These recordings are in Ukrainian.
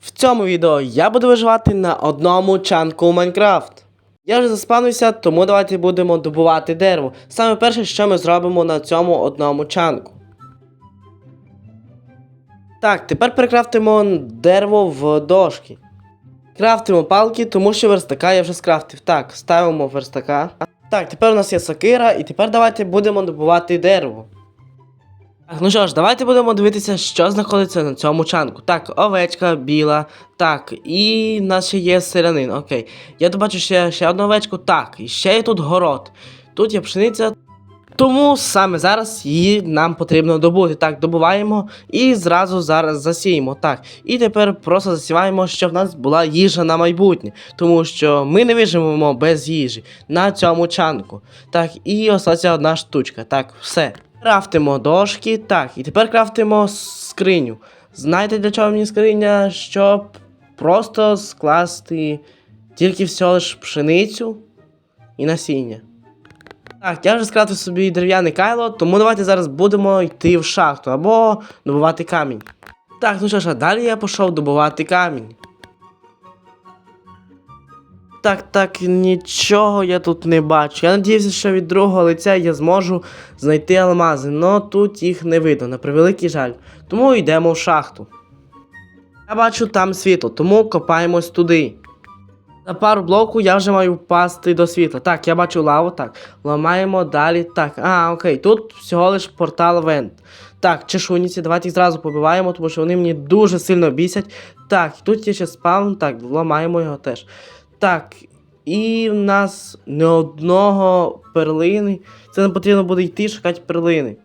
В цьому відео я буду виживати на одному чанку у Майнкрафт. Я вже заспавнився, тому давайте будемо добувати дерево. Саме перше, що ми зробимо на цьому одному чанку. Так, тепер перекрафтимо дерево в дошки. Крафтимо палки, тому що верстака я вже скрафтив. Так, ставимо верстака. Так, тепер у нас є сокира, і тепер давайте будемо добувати дерево. Так, ну що ж, давайте будемо дивитися, що знаходиться на цьому чанку. Так, овечка біла. Так, і в нас ще є селянин. Окей. Я добачу ще, ще одну овечку. Так, і ще є тут город. Тут є пшениця. Тому саме зараз її нам потрібно добути. Так, добуваємо і зразу зараз засіємо. Так, і тепер просто засіваємо, щоб в нас була їжа на майбутнє. Тому що ми не виживемо без їжі на цьому чанку. Так, і осталася одна штучка. Так, все. Крафтимо дошки. Так, і тепер крафтимо скриню. Знаєте, для чого мені скриня? Щоб просто скласти тільки всього лиш пшеницю і насіння. Так, я вже скрафтив собі дерев'яне кайло, тому давайте зараз будемо йти в шахту або добувати камінь. Так, ну що ж, а далі я пішов добувати камінь. Так, так, нічого я тут не бачу. Я надіявся, що від другого лиця я зможу знайти алмази, але тут їх не видно, на превеликий жаль. Тому йдемо в шахту. Я бачу там світло, тому копаємось туди. За пару блоку я вже маю впасти до світла. Так, я бачу лаву, так. Ламаємо далі. Так, а, окей, тут всього лиш портал вент. Так, чешуніці, давайте їх зразу побиваємо, тому що вони мені дуже сильно бісять. Так, тут є ще спаун, так, ламаємо його теж. Так, і в нас не одного перлини. Це не потрібно буде йти шукати перлини.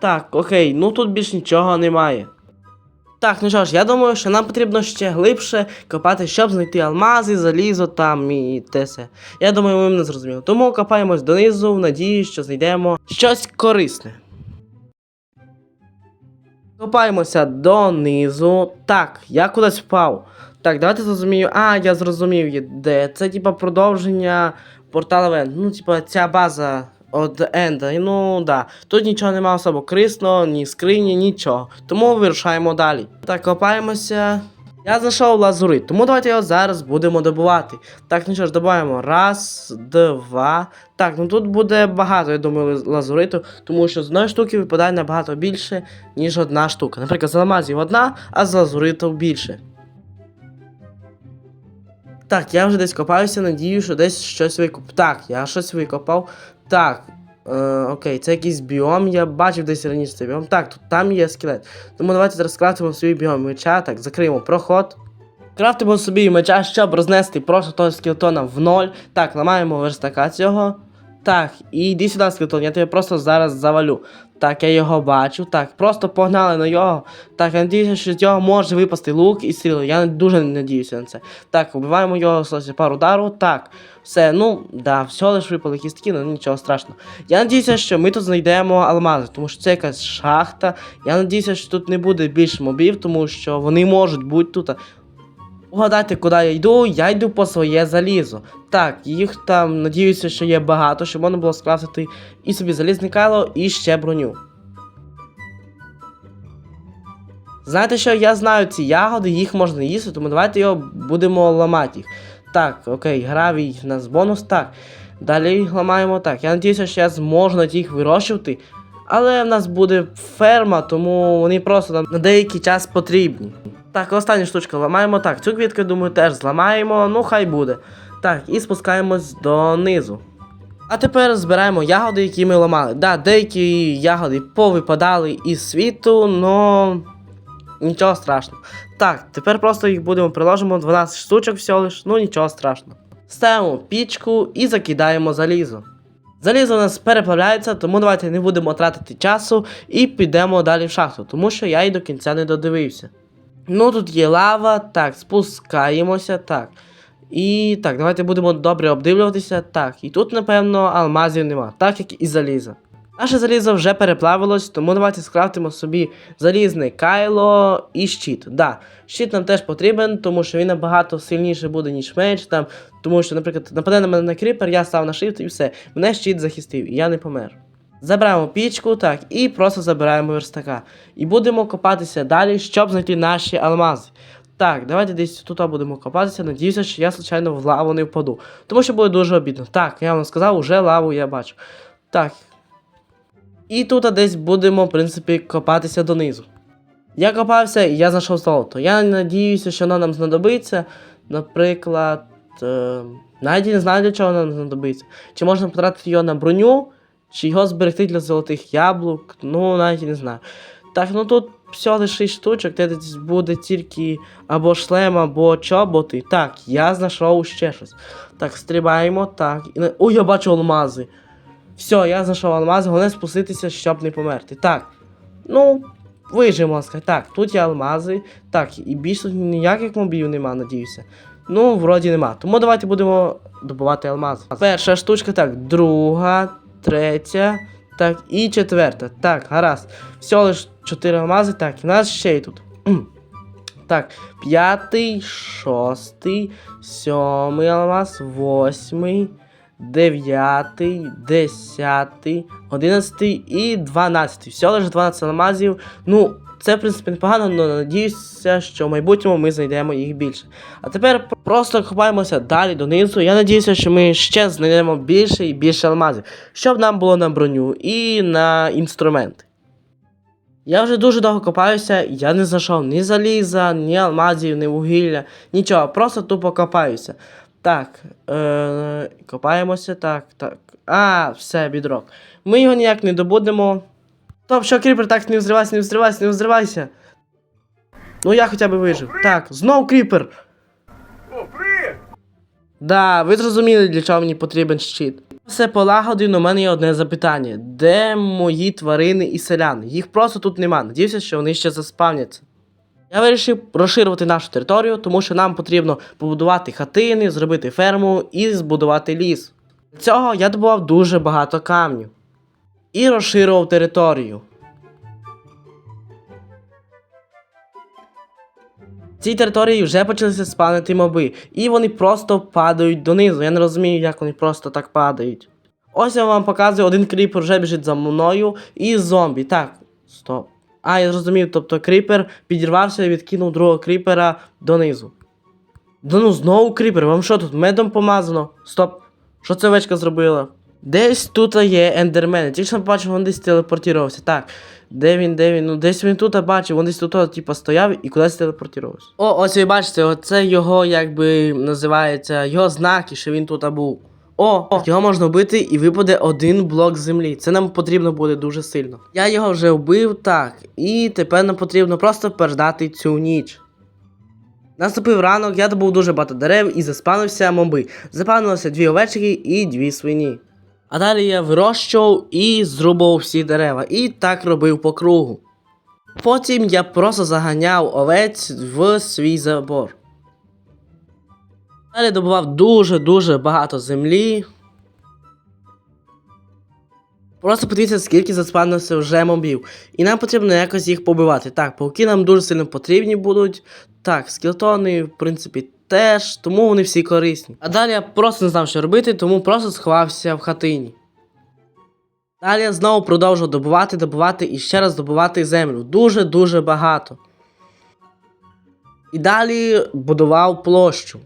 Так, окей, ну тут більш нічого немає. Так, ну що ж, я думаю, що нам потрібно ще глибше копати, щоб знайти алмази, залізо там і те все. Я думаю, ви мене зрозуміли. Тому копаємось донизу в надії, що знайдемо щось корисне. Копаємося донизу. Так, я кудись впав. Так, давайте зрозумію. А, я зрозумів, де. Це типа продовження портала Вен. Ну, типа, ця база від Енда. Ну да. Тут нічого немає особо крисного, ні скрині, нічого. Тому вирушаємо далі. Так, копаємося. Я знайшов лазурит, тому давайте його зараз будемо добувати. Так, ну що ж, добуваємо. Раз, два. Так, ну тут буде багато, я думаю, лазуриту, тому що з одної штуки випадає набагато більше, ніж одна штука. Наприклад, з алмазів одна, а з лазуриту більше. Так, я вже десь копаюся, надію, що десь щось викоп. Так, я щось викопав. Так. Е, окей, це якийсь біом. Я бачив десь раніше цей біом. Так, тут там є скелет. Тому давайте зараз крафтимо собі біом меча. Так, закриємо проход. Крафтимо собі меча, щоб рознести просто того скелетона в ноль. Так, ламаємо верстака цього. Так, і йди сюди, скелетон, я тебе просто зараз завалю. Так, я його бачу. Так, просто погнали на його. Так, я надіюся, що з його може випасти лук і стріли. Я дуже надіюся на це. Так, вбиваємо його слухайте, пару удару. Так, все, ну, да, все лише випали кістки, ну нічого страшного. Я надіюся, що ми тут знайдемо алмази, тому що це якась шахта. Я надіюся, що тут не буде більше мобів, тому що вони можуть бути тут. Угадайте, куди я йду, я йду по своє залізо. Так, їх там, надіюся, що є багато, щоб можна було скрафтити і собі залізне кайло, і ще броню. Знаєте що, я знаю ці ягоди, їх можна їсти, тому давайте його будемо ламати їх. Так, окей, гравій в нас бонус. Так. Далі ламаємо так. Я надіюся, що я зможу їх вирощувати. Але в нас буде ферма, тому вони просто нам на деякий час потрібні. Так, остання штучка ламаємо. Так, цю квітку, думаю, теж зламаємо, ну хай буде. Так, і спускаємось донизу. А тепер збираємо ягоди, які ми ламали. Да, деякі ягоди повипадали із світу, но нічого страшного. Так, тепер просто їх будемо приложимо 12 штучок всього лиш, ну нічого страшного. Ставимо пічку і закидаємо залізо. Залізо у нас переплавляється, тому давайте не будемо тратити часу і підемо далі в шахту, тому що я і до кінця не додивився. Ну тут є лава, так, спускаємося, так. І так, давайте будемо добре обдивлюватися. Так, і тут, напевно, алмазів нема, так як і заліза. Наше залізо вже переплавилось, тому давайте скрафтимо собі залізне кайло і щит. Да, щит нам теж потрібен, тому що він набагато сильніше буде, ніж меч. Там, тому що, наприклад, нападе на мене на кріпер, я став на shift і все. Мене щит захистив, і я не помер. Забираємо пічку, так, і просто забираємо верстака. І будемо копатися далі, щоб знайти наші алмази. Так, давайте десь тут будемо копатися. Надіюся, що я, случайно, в лаву не впаду. Тому що буде дуже обідно. Так, я вам сказав, уже лаву я бачу. Так. І тут десь будемо, в принципі, копатися донизу. Я копався і я знайшов золото. Я надіюся, що воно нам знадобиться. Наприклад, е, навіть не знаю, для чого нам знадобиться. Чи можна потратити його на броню, чи його зберегти для золотих яблук. Ну, навіть не знаю. Так, ну тут всього 6 штучок, де буде тільки або шлем, або чоботи. Так, я знайшов ще щось. Так, стрибаємо, так. Ой, я бачу алмази. Все, я знайшов алмази, головне спуститися, щоб не померти. Так. Ну, вижимо, сказати. Так, тут є алмази. Так, і більше тут ніяких мобів нема, надіюся. Ну, вроді нема. Тому давайте будемо добувати алмази. Перша штучка, так, друга, третя, так, і четверта. Так, гаразд. Всього лиш 4 алмази. Так, і нас ще й тут. Так, п'ятий, шостий, сьомий алмаз, восьмий, дев'ятий, десятий, одинадцятий і дванадцятий. Всього лише 12 алмазів. Ну, це, в принципі, непогано, але надіюся, що в майбутньому ми знайдемо їх більше. А тепер просто копаємося далі донизу. Я надіюся, що ми ще знайдемо більше і більше алмазів, щоб нам було на броню і на інструменти. Я вже дуже довго копаюся, я не знайшов ні заліза, ні алмазів, ні вугілля, нічого, просто тупо копаюся. Так, е, копаємося, так, так. А, все, бідрок. Ми його ніяк не добудемо. Стоп, що кріпер, так, не взривайся, не взривайся, не взривайся. Ну я хоча б вижив. Так, знов кріпер. О, привіт! Да, ви зрозуміли, для чого мені потрібен щит. Все полагодив, у мене є одне запитання: де мої тварини і селяни? Їх просто тут нема. Надіюся, що вони ще заспавняться. Я вирішив розширювати нашу територію, тому що нам потрібно побудувати хатини, зробити ферму і збудувати ліс. Для цього я добував дуже багато камнів і розширював територію. В цій території вже почалися спавнити моби, і вони просто падають донизу. Я не розумію, як вони просто так падають. Ось я вам показую, один кріпер вже біжить за мною і зомбі. Так, стоп. А, я зрозумів, тобто кріпер підірвався і відкинув другого кріпера донизу. Да ну знову кріпер, вам що тут медом помазано? Стоп. Що це овечка зробила? Десь тут є ендермен. Я Тільки що побачив, він десь телепортувався. Так. Де він, де він? Ну десь він тут бачив, він десь тут, типу, стояв і кудись телепортувався. О, ось ви бачите, оце його, якби називається, його знаки, що він тут був. О, його можна вбити і випаде один блок землі. Це нам потрібно буде дуже сильно. Я його вже вбив, так. І тепер нам потрібно просто переждати цю ніч. Наступив ранок, я добув дуже багато дерев і заспанився моби. Запанилося дві овечки і дві свині. А далі я вирощував і зрубав всі дерева. І так робив по кругу. Потім я просто заганяв овець в свій забор. Далі добував дуже-дуже багато землі. Просто подивіться, скільки заспавнилося вже мобів. І нам потрібно якось їх побивати. Так, пауки нам дуже сильно потрібні будуть. Так, скелетони, в принципі, теж, тому вони всі корисні. А далі я просто не знав, що робити, тому просто сховався в хатині. Далі я знову продовжував добувати, добувати і ще раз добувати землю. Дуже-дуже багато. І далі будував площу.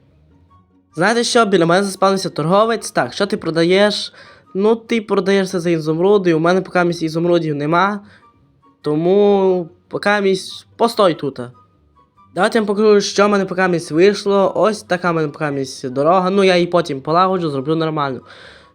Знаєте що, біля мене заспавнився торговець. Так, що ти продаєш? Ну, ти продаєш це за ізумруди, у мене поки місць ізумрудів нема. Тому поки місць постой тут. Давайте я вам покажу, що в мене поки місць вийшло. Ось така в мене поки місць дорога. Ну, я її потім полагоджу, зроблю нормально.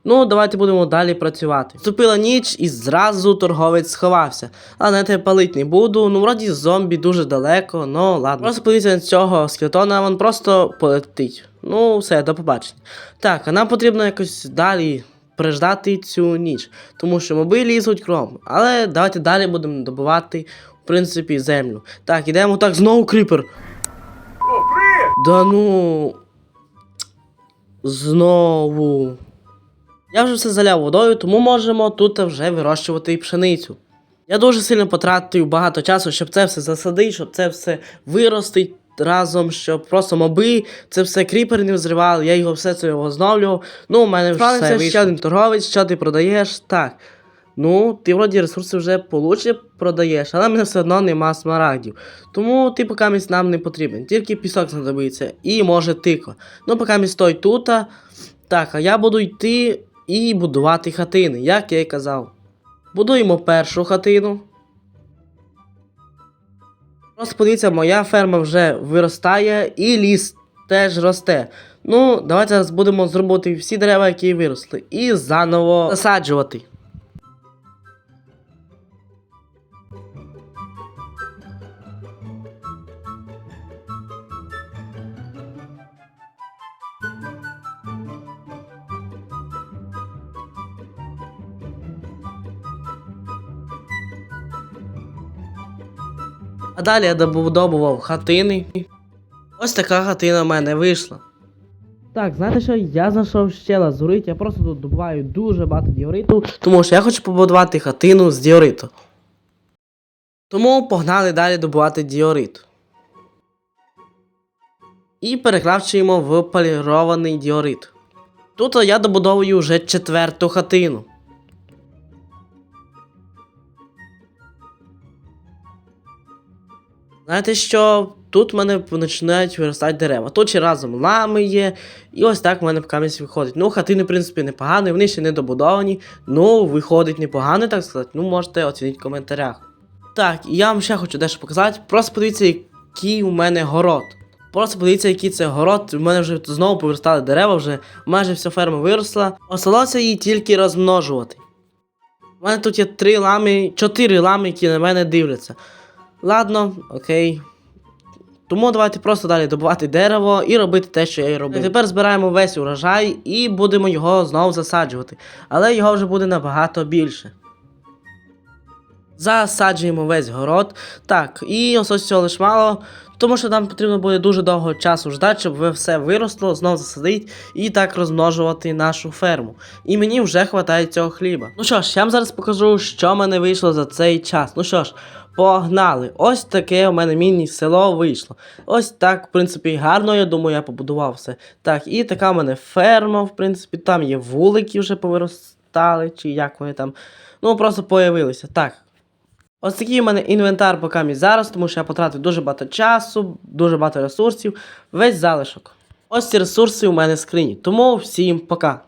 Ну, давайте будемо далі працювати. Вступила ніч і зразу торговець сховався. А на те палить не буду. Ну, вроді зомбі дуже далеко, ну ладно. Просто подивіться на цього скелетона, він просто полетить. Ну, все, до побачення. Так, а нам потрібно якось далі переждати цю ніч, тому що моби лізуть кром. Але давайте далі будемо добувати, в принципі, землю. Так, ідемо так, знову кріпер. О! Да ну. Знову. Я вже все заляв водою, тому можемо тут вже вирощувати і пшеницю. Я дуже сильно потратив багато часу, щоб це все засадити, щоб це все виростить разом, щоб просто моби, це все кріпери не взривали, я його все це ознавлював. Ну, у мене вже все вийшло. ще один торговець, що ти продаєш? Так. Ну, ти вроді ресурси вже получше продаєш, але мене все одно нема смарагдів. Тому ти поки місць нам не потрібен. Тільки пісок знадобиться і може тико. Ну, поки місць стой тут. Так, а я буду йти і будувати хатини, як я й казав. Будуємо першу хатину. Просто моя ферма вже виростає і ліс теж росте. Ну, давайте зараз будемо зробити всі дерева, які виросли, і заново засаджувати. А далі я добудовував хатини. Ось така хатина в мене вийшла. Так, знаєте що, я знайшов ще лазурит, я просто тут добуваю дуже багато діориту, тому що я хочу побудувати хатину з діориту. Тому погнали далі добувати діорит. І перекравчуємо в полірований діорит. Тут я добудовую вже четверту хатину. Знаєте що? Тут в мене починають виростати дерева. Тут ще разом лами є, і ось так в мене камінь виходить. Ну, хатини, в принципі, непогані, вони ще не добудовані. Ну, виходить непогано, так сказати. Ну, можете оцінити в коментарях. Так, і я вам ще хочу дещо показати. Просто подивіться, який у мене город. Просто подивіться, який це город. У мене вже знову повиростали дерева, вже майже вся ферма виросла. Осталося її тільки розмножувати. У мене тут є три лами, чотири лами, які на мене дивляться. Ладно, окей. Тому давайте просто далі добувати дерево і робити те, що я і робив. Тепер збираємо весь урожай і будемо його знову засаджувати. Але його вже буде набагато більше. Засаджуємо весь город. Так, і ось цього лиш мало, тому що нам потрібно буде дуже довго часу ждати, щоб все виросло, знову засадити і так розмножувати нашу ферму. І мені вже вистачає цього хліба. Ну що ж, я вам зараз покажу, що в мене вийшло за цей час. Ну що ж, погнали! Ось таке у мене міні-село вийшло. Ось так, в принципі, гарно, я думаю, я побудував все. Так, і така в мене ферма, в принципі, там є вулики вже повиростали, чи як вони там. Ну, просто появилися. Так. Ось такий у мене інвентар поки мій зараз, тому що я потратив дуже багато часу, дуже багато ресурсів, весь залишок. Ось ці ресурси у мене в скрині. Тому всім пока.